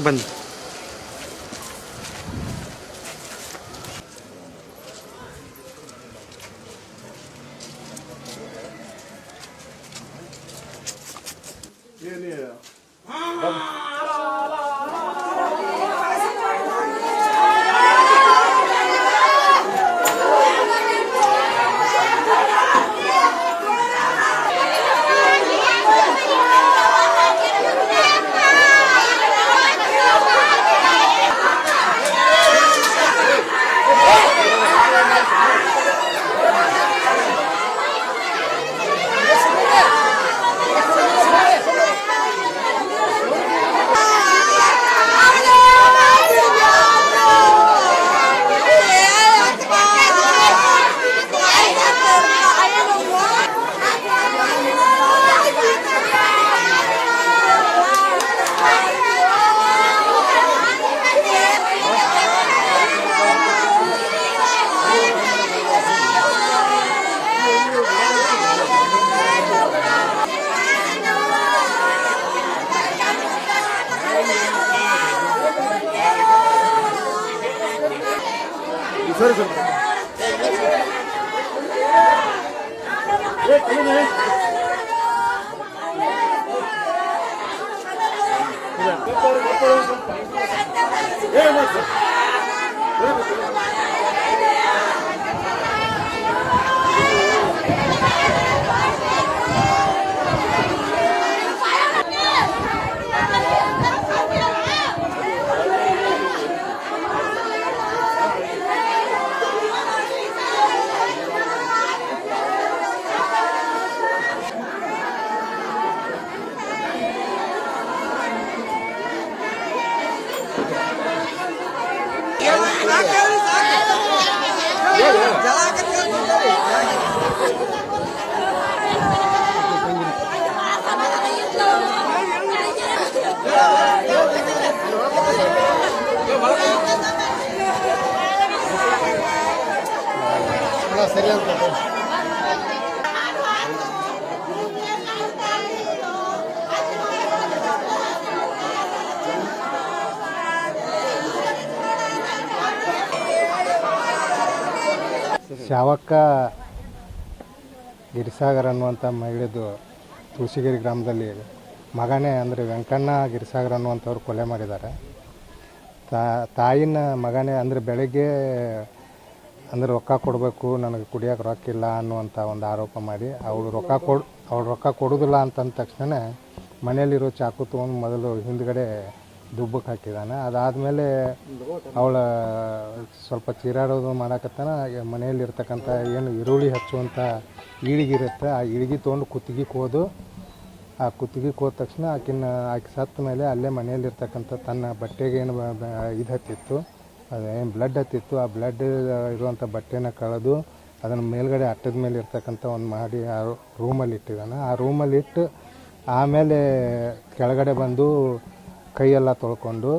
Vâng. primeiro. É. Vamos. ಬನ್ನಿ ಸರಿ ಸರಿ ಶಾವಕ್ಕ ಗಿರಿಸಾಗರ್ ಅನ್ನುವಂಥ ಮಹಿಳೆದು ತುಳಸಿಗಿರಿ ಗ್ರಾಮದಲ್ಲಿ ಮಗನೇ ಅಂದರೆ ವೆಂಕಣ್ಣ ಗಿರಿಸಾಗರ್ ಅನ್ನುವಂಥವ್ರು ಕೊಲೆ ಮಾಡಿದ್ದಾರೆ. ತಾಯಿನ ಮಗನೇ ಅಂದರೆ ಬೆಳಗ್ಗೆ ಅಂದ್ರೆ ರೊಕ್ಕ ಕೊಡಬೇಕು, ನನಗೆ ಕುಡಿಯೋಕೆ ರೊಕ್ಕ ಇಲ್ಲ ಅನ್ನುವಂಥ ಒಂದು ಆರೋಪ ಮಾಡಿ ಅವಳು ರೊಕ್ಕ ಕೊಡು, ಅವಳು ರೊಕ್ಕ ಕೊಡೋದಿಲ್ಲ ಅಂತಂದ ತಕ್ಷಣ ಮನೆಯಲ್ಲಿರೋ ಚಾಕು ತೊಗೊಂಡು ಮೊದಲು ಹಿಂದ್ಗಡೆ ದುಬ್ಬಕ್ಕೆ ಹಾಕಿದ್ದಾನೆ ಅದಾದಮೇಲೆ ಅವಳ ಸ್ವಲ್ಪ ಚೀರಾಡೋದು ಮಾಡಕತ್ತಾನ. ಮನೆಯಲ್ಲಿರ್ತಕ್ಕಂಥ ಏನು ಈರುಳ್ಳಿ ಹಚ್ಚುವಂಥ ಈಳಿಗಿರುತ್ತೆ ಆ ಈಳಿಗೆ ತೊಗೊಂಡು ಕುತ್ತಿಗೆ ಕೋದು. ಆ ಕುತ್ತಿಗೆ ಕೋದ ತಕ್ಷಣ ಆಕಿನ, ಆಕೆ ಸತ್ತ ಮೇಲೆ ಅಲ್ಲೇ ಮನೆಯಲ್ಲಿರ್ತಕ್ಕಂಥ ತನ್ನ ಬಟ್ಟೆಗೆ ಏನು ಇದು ಹತ್ತಿತ್ತು ಅದೇನು ಬ್ಲಡ್ ಹತ್ತಿತ್ತು. ಆ ಬ್ಲಡ್ ಇರುವಂಥ ಬಟ್ಟೆನ ಕಳೆದು ಅದನ್ನು ಮೇಲ್ಗಡೆ ಅಟ್ಟದ ಮೇಲೆ ಇರ್ತಕ್ಕಂಥ ಒಂದು ಮಾಡಿ ಆ ರೂಮಲ್ಲಿ ಇಟ್ಟಿದ್ದಾನೆ. ಆ ರೂಮಲ್ಲಿ ಇಟ್ಟು ಆಮೇಲೆ ಕೆಳಗಡೆ ಬಂದು ಕೈಯೆಲ್ಲ ತೊಳ್ಕೊಂಡು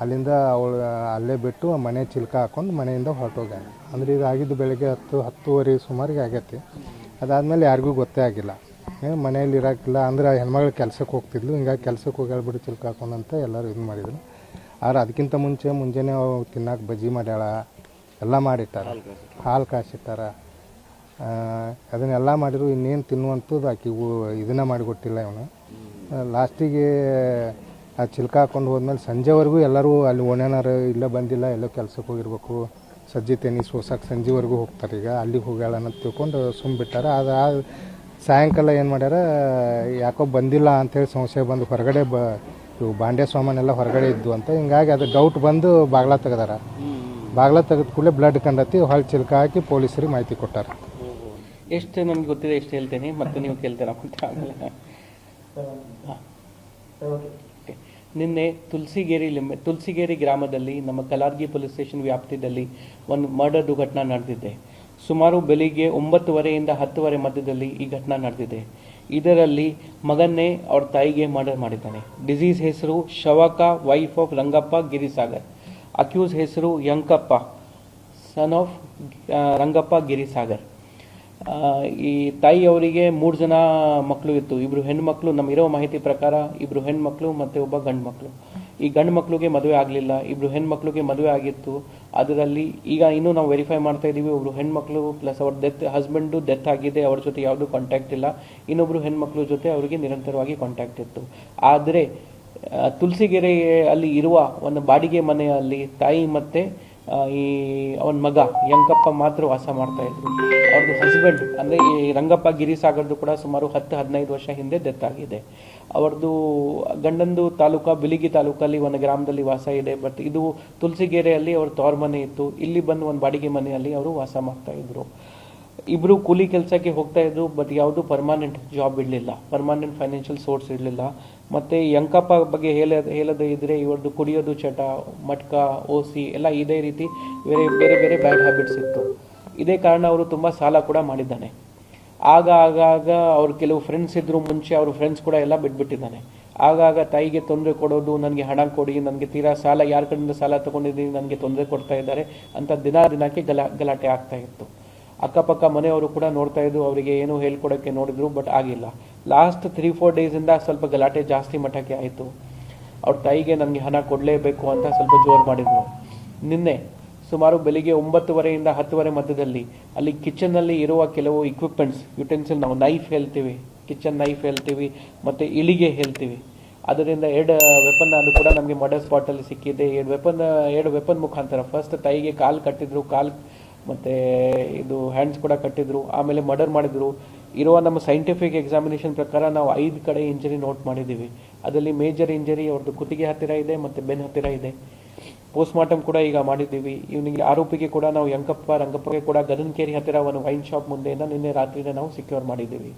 ಅಲ್ಲಿಂದ ಅವಳು, ಅಲ್ಲೇ ಬಿಟ್ಟು ಮನೆ ಚಿಲ್ಕ ಹಾಕೊಂಡು ಮನೆಯಿಂದ ಹೊರಟೋಗ್ಯಾನೆ ಅಂದರೆ ಇದು ಆಗಿದ್ದು ಬೆಳಗ್ಗೆ ಹತ್ತು, ಹತ್ತುವರೆ ಸುಮಾರಿಗೆ ಆಗೈತಿ. ಅದಾದಮೇಲೆ ಯಾರಿಗೂ ಗೊತ್ತೇ ಆಗಿಲ್ಲ. ಮನೆಯಲ್ಲಿ ಇರೋಕ್ಕಿಲ್ಲ ಅಂದ್ರೆ ಹೆಣ್ಮಗಳು ಕೆಲಸಕ್ಕೆ ಹೋಗ್ತಿದ್ಲು. ಹಿಂಗಾಗಿ ಕೆಲಸಕ್ಕೆ ಹೋಗಿ ಹೇಳ್ಬಿಟ್ಟು ಚಿಲ್ಕ ಹಾಕೊಂಡಂತ ಎಲ್ಲರೂ ಇದು ಮಾಡಿದ್ರು. ಆದ್ರೆ ಅದಕ್ಕಿಂತ ಮುಂಚೆ ಮುಂಜಾನೆ ತಿನ್ನಕ್ಕೆ ಬಜ್ಜಿ ಮಾಡ್ಯಾಳ ಎಲ್ಲ ಮಾಡಿಟ್ಟಾರ. ಹಾಲು ಕಾಸಿಟ್ಟಾರ ಆ, ಅದನ್ನೆಲ್ಲ ಮಾಡಿದ್ರು ಇನ್ನೇನು ತಿನ್ನುವಂಥದ್ದು ಆಕೆ ಇದನ್ನ ಮಾಡಿಕೊಟ್ಟಿಲ್ಲ ಇವನು. ಲಾಸ್ಟಿಗೆ ಆ ಚಿಲ್ಕ ಹಾಕೊಂಡು ಹೋದ್ಮೇಲೆ ಸಂಜೆವರೆಗೂ ಎಲ್ಲರೂ ಅಲ್ಲಿ ಓಣ್ಯಾನಾರು ಇಲ್ಲ ಬಂದಿಲ್ಲ ಎಲ್ಲೋ ಕೆಲ್ಸಕ್ಕೆ ಹೋಗಿರ್ಬೇಕು. ಸಜ್ಜಿ ತೆನಿ ಸೋಸಕ್ಕೆ ಸಂಜೆವರೆಗೂ ಹೋಗ್ತಾರೆ ಈಗ ಅಲ್ಲಿಗೆ ಹೋಗ್ಯಾಳ ಅಂತ ತಿಳ್ಕೊಂಡು ಸುಮ್ಮ ಬಿಟ್ಟಾರ. ಅದು ಆ ಸಾಯಂಕಾಲ ಏನು ಮಾಡ್ಯಾರ ಯಾಕೋ ಬಂದಿಲ್ಲ ಅಂತೇಳಿ ಸಂಶಯ ಬಂದು ಹೊರಗಡೆ ಬ ಇವು ಬಾಂಡೆ ಸಾಮಾನೆಲ್ಲ ಹೊರಗಡೆ ಇದ್ದು ಅಂತ. ಹಿಂಗಾಗಿ ಅದು ಡೌಟ್ ಬಂದು ಬಾಗ್ಲ ತೆಗೆದಾರ. ಬಾಗ್ಲ ತೆಗೆದ ಕೂಡಲೇ ಬ್ಲಡ್ ಕಂಡತಿ ಹಾಲ್ ಚಿಲ್ಕ ಹಾಕಿ ಪೊಲೀಸರಿಗೆ ಮಾಹಿತಿ ಕೊಟ್ಟಾರ. ಎಷ್ಟು ನಮ್ಗೆ ಗೊತ್ತಿದೆ ಎಷ್ಟು ಹೇಳ್ತೇನೆ ಮತ್ತೆ ನೀವು ಕೇಳ್ತೇನೆ. ನಿನ್ನೆ ತುಳಸಿಗೇರಿ ತುಲ್ಸಿಗೇರಿ ತುಳಸಿಗೇರಿ ಗ್ರಾಮದಲ್ಲಿ ನಮ್ಮ ಕಲಾರ್ಗಿ ಪೊಲೀಸ್ ಸ್ಟೇಷನ್ ವ್ಯಾಪ್ತಿಯಲ್ಲಿ ಒಂದು ಮರ್ಡರ್ ದುರ್ಘಟನಾ ನಡೆದಿದೆ. ಸುಮಾರು ಬೆಳಿಗ್ಗೆ ಒಂಬತ್ತುವರೆಯಿಂದ ಹತ್ತುವರೆ ಮಧ್ಯದಲ್ಲಿ ಈ ಘಟನೆ ನಡೆದಿದೆ. ಇದರಲ್ಲಿ ಮಗನ್ನೇ ಅವ್ರ ತಾಯಿಗೆ ಮರ್ಡರ್ ಮಾಡಿದ್ದಾನೆ. ಡಿಸೀಸ್ ಹೆಸರು ಶವಕ wife of Rangappa, Girisagar. Accused ಹೆಸರು ಯಂಕಪ್ಪ ಸನ್ ಆಫ್ ರಂಗಪ್ಪ, ಗಿರಿಸಾಗರ್. ಈ ತಾಯಿ ಅವರಿಗೆ ಮೂರು ಜನ ಮಕ್ಕಳು ಇತ್ತು. ಇಬ್ಬರು ಹೆಣ್ಮಕ್ಳು ನಮಗಿರೋ ಮಾಹಿತಿ ಪ್ರಕಾರ ಇಬ್ಬರು ಹೆಣ್ಮಕ್ಳು ಮತ್ತು ಒಬ್ಬ ಗಂಡು ಮಕ್ಕಳು ಈ ಗಂಡು ಮಕ್ಕಳಿಗೆ ಮದುವೆ ಆಗಲಿಲ್ಲ, ಇಬ್ರು ಹೆಣ್ಮಕ್ಳಿಗೆ ಮದುವೆ ಆಗಿತ್ತು. ಅದರಲ್ಲಿ ಈಗ ಇನ್ನೂ ನಾವು ವೆರಿಫೈ ಮಾಡ್ತಾ ಇದ್ದೀವಿ ಒಬ್ರು ಹೆಣ್ಮಕ್ಳು ಪ್ಲಸ್ ಅವ್ರ ಡೆತ್ ಹಸ್ಬೆಂಡು ಡೆತ್ ಆಗಿದೆ, ಅವ್ರ ಜೊತೆ ಯಾವುದೂ ಕಾಂಟ್ಯಾಕ್ಟ್ ಇಲ್ಲ. ಇನ್ನೊಬ್ರು ಹೆಣ್ಮಕ್ಳ ಜೊತೆ ಅವರಿಗೆ ನಿರಂತರವಾಗಿ ಕಾಂಟ್ಯಾಕ್ಟ್ ಇತ್ತು. ಆದರೆ ತುಳಸಿಗೆರೆ ಅಲ್ಲಿ ಇರುವ ಒಂದು ಬಾಡಿಗೆ ಮನೆಯಲ್ಲಿ ತಾಯಿ ಮತ್ತೆ ಈ ಅವನ ಮಗ ಯಂಕಪ್ಪ ಮಾತ್ರ ವಾಸ ಮಾಡ್ತಾ ಇದ್ರು. ಅವ್ರದ್ದು ಹಸ್ಬೆಂಡ್ ಅಂದ್ರೆ ಈ ರಂಗಪ್ಪ ಗಿರಿಸಾಗರ್ದು ಕೂಡ ಸುಮಾರು ಹತ್ತು, ಹದಿನೈದು ವರ್ಷ ಹಿಂದೆ ಡೆತ್ ಆಗಿದೆ. ಅವ್ರದ್ದು ಗಂಡಂದು ತಾಲೂಕಾ ಬಿಲಿಗಿ ತಾಲೂಕಲ್ಲಿ ಒಂದು ಗ್ರಾಮದಲ್ಲಿ ವಾಸ ಇದೆ. ಬಟ್ ಇದು ತುಳಸಿಗೆರೆಯಲ್ಲಿ ಅವ್ರ ತವ್ರ ಮನೆ ಇತ್ತು. ಇಲ್ಲಿ ಬಂದು ಒಂದು ಬಾಡಿಗೆ ಮನೆಯಲ್ಲಿ ಅವರು ವಾಸ ಮಾಡ್ತಾ ಇಬ್ರು ಕೂಲಿ ಕೆಲಸಕ್ಕೆ ಹೋಗ್ತಾ ಇದ್ರು ಬಟ್ ಯಾವುದು ಪರ್ಮನೆಂಟ್ ಜಾಬ್ ಇರಲಿಲ್ಲ. ಪರ್ಮನೆಂಟ್ ಫೈನಾನ್ಷಿಯಲ್ ಸೋರ್ಸ್ ಇರಲಿಲ್ಲ. ಮತ್ತೆ ಯಂಕಪ್ಪ ಬಗ್ಗೆ ಹೇಳ, ಹೇಳದೇ ಇದ್ರೆ ಇವ್ರದ್ದು ಕುಡಿಯೋದು ಚಟ, ಮಟ್ಕ ಓಸಿ ಎಲ್ಲ ಇದೇ ರೀತಿ ಬೇರೆ ಬೇರೆ ಬೇರೆ ಬ್ಯಾಡ್ ಹ್ಯಾಬಿಟ್ಸ್ ಇತ್ತು. ಇದೇ ಕಾರಣ ಅವರು ತುಂಬ ಸಾಲ ಕೂಡ ಮಾಡಿದ್ದಾನೆ. ಆಗ ಆಗಾಗ ಅವ್ರ ಕೆಲವು ಫ್ರೆಂಡ್ಸ್ ಇದ್ರು ಮುಂಚೆ ಅವ್ರ ಫ್ರೆಂಡ್ಸ್ ಕೂಡ ಎಲ್ಲ ಬಿಟ್ಬಿಟ್ಟಿದ್ದಾನೆ. ಆಗಾಗ ತಾಯಿಗೆ ತೊಂದರೆ ಕೊಡೋದು, ನನಗೆ ಹಣ ಕೊಡಿ, ನನಗೆ ತೀರಾ ಸಾಲ, ಯಾರ ಕಡೆಯಿಂದ ಸಾಲ ತಗೊಂಡಿದ್ದೀನಿ, ನನಗೆ ತೊಂದರೆ ಕೊಡ್ತಾ ಇದ್ದಾರೆ ಅಂತ ದಿನ ದಿನಕ್ಕೆ ಗಲಾ, ಗಲಾಟೆ ಆಗ್ತಾ ಇತ್ತು. ಅಕ್ಕಪಕ್ಕ ಮನೆಯವರು ಕೂಡ ನೋಡ್ತಾ ಇದ್ರು, ಅವರಿಗೆ ಏನು ಹೇಳ್ಕೊಡೋಕ್ಕೆ ನೋಡಿದ್ರು, ಬಟ್ ಆಗಿಲ್ಲ. ಲಾಸ್ಟ್ ತ್ರೀ ಫೋರ್ ಡೇಸಿಂದ ಸ್ವಲ್ಪ ಗಲಾಟೆ ಜಾಸ್ತಿ ಮಠಕ್ಕೆ ಆಯಿತು. ಅವ್ರ ತಾಯಿಗೆ ನನಗೆ ಹಣ ಕೊಡಲೇಬೇಕು ಅಂತ ಸ್ವಲ್ಪ ಜೋರು ಮಾಡಿದ್ರು. ನಿನ್ನೆ ಸುಮಾರು ಬೆಳಿಗ್ಗೆ ಒಂಬತ್ತುವರೆಯಿಂದ ಹತ್ತುವರೆ ಮಧ್ಯದಲ್ಲಿ ಅಲ್ಲಿ ಕಿಚನ್ನಲ್ಲಿ ಇರುವ ಕೆಲವು ಇಕ್ವಿಪ್ಮೆಂಟ್ಸ್ ಯುಟೆನ್ಸಿಲ್ ನಾವು ನೈಫ್ ಹೇಳ್ತೀವಿ ಕಿಚನ್ ನೈಫ್ ಹೇಳ್ತೀವಿ, ಮತ್ತು ಇಳಿಗೆ ಹೇಳ್ತೀವಿ. ಅದರಿಂದ ಎರಡು ವೆಪನ್ ಅದು ಕೂಡ ನಮಗೆ ಮರ್ಡರ್ ಸ್ಪಾಟಲ್ಲಿ ಸಿಕ್ಕಿದೆ. ಎರಡು ವೆಪನ್ ಎರಡು ವೆಪನ್ ಮುಖಾಂತರ. ಫಸ್ಟ್ ತಾಯಿಗೆ ಕಾಲು ಕಟ್ಟಿದ್ರು, ಕಾಲು ಮತ್ತು ಇದು ಹ್ಯಾಂಡ್ಸ್ ಕೂಡ ಕಟ್ಟಿದ್ರು, ಆಮೇಲೆ ಮರ್ಡರ್ ಮಾಡಿದ್ರು. ಇರುವ ನಮ್ಮ ಸೈಂಟಿಫಿಕ್ ಎಕ್ಸಾಮಿನೇಷನ್ ಪ್ರಕಾರ ನಾವು ಐದು ಕಡೆ ಇಂಜರಿ ನೋಟ್ ಮಾಡಿದ್ದೀವಿ. ಅದರಲ್ಲಿ ಮೇಜರ್ ಇಂಜರಿ ಅವ್ರದ್ದು ಕುತ್ತಿಗೆ ಹತ್ತಿರ ಇದೆ ಮತ್ತು ಬೆನ್ ಹತ್ತಿರ ಇದೆ. ಪೋಸ್ಟ್ಮಾರ್ಟಮ್ ಕೂಡ ಈಗ ಮಾಡಿದ್ದೀವಿ. ಇವನಿಗೆ ಆರೋಪಿಗೆ ಕೂಡ ನಾವು ಯಂಕಪ್ಪ ರಂಗಪ್ಪಗೆ ಕೂಡ ಗದನ್ಕೇರಿ ಹತ್ತಿರ ಒಂದು ವೈನ್ ಶಾಪ್ ಮುಂದೆಯಿಂದ ನಿನ್ನೆ ರಾತ್ರಿನೇ ನಾವು ಸಿಕ್ಯೂರ್ ಮಾಡಿದ್ದೀವಿ.